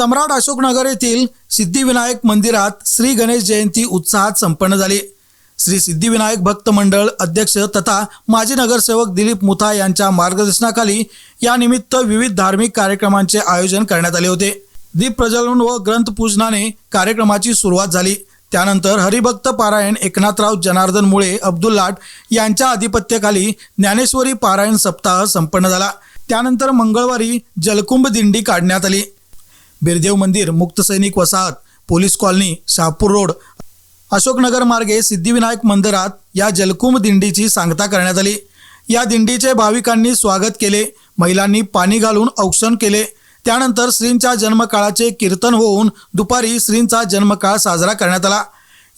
सम्राट अशोकनगर येथील सिद्धिविनायक मंदिरात श्री गणेश जयंती उत्साहात संपन्न झाली. श्री सिद्धिविनायक भक्त मंडळ अध्यक्ष तथा माजी नगरसेवक दिलीप मुथा यांच्या मार्गदर्शनाखाली यानिमित्त विविध धार्मिक कार्यक्रमांचे आयोजन करण्यात आले होते. दीप प्रज्वलन व ग्रंथपूजनाने कार्यक्रमाची सुरुवात झाली. त्यानंतर हरिभक्त पारायण एकनाथराव जनार्दन मुळे अब्दुल लाट यांच्या आधिपत्याखाली ज्ञानेश्वरी पारायण सप्ताह संपन्न झाला. त्यानंतर मंगळवारी जलकुंभ दिंडी काढण्यात आली. बिरदेव मंदिर मुक्त सैनिक वसाहत police colony Shahapur road Ashoknagar मार्गे सिद्धिविनायक मंदिरात या जलकुंभ दिंडीची सांगता करण्यात आली. या दिंडीचे भाविकांनी स्वागत केले महिलांनी पाणी घालून औक्षण केले. त्यानंतर श्रींच्या जन्मकाळाचे कीर्तन होऊन दुपारी श्रींचा जन्मकाळ साजरा करण्यात आला.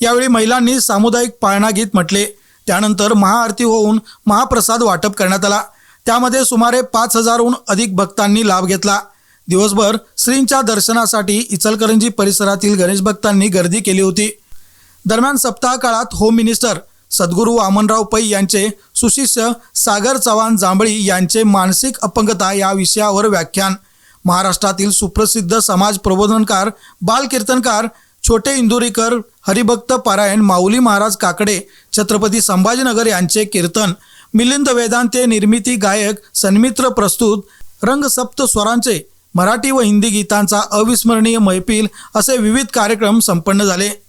यावेळी महिलांनी सामुदायिक पाळणा गीत म्हटले. त्यानंतर महाआरती होऊन महाप्रसाद वाटप करण्यात आला. त्यामध्ये सुमारे पाच हजारहून अधिक भक्तांनी लाभ घेतला. दिवसभर श्रींच्या दर्शनासाठी इचलकरंजी परिसरातील गणेश भक्तांनी गर्दी केली होती. दरम्यान सप्ताह काळात होम मिनिस्टर सद्गुरू वामनराव पै यांचे सुशिष्य सागर चव्हाण जांभळी यांचे मानसिक अपंगता या विषयावर व्याख्यान. महाराष्ट्रातील सुप्रसिद्ध समाज प्रबोधनकार बालकीर्तनकार छोटे इंदुरीकर हरिभक्त पारायण माऊली महाराज काकडे छत्रपती संभाजीनगर यांचे कीर्तन मिलिंद वेदांते निर्मिती गायक सन्मित्र प्रस्तुत रंगसप्त स्वरांचे मराठी व हिंदी गीतांचा अविस्मरणीय मैफिल असे विविध कार्यक्रम संपन्न झाले.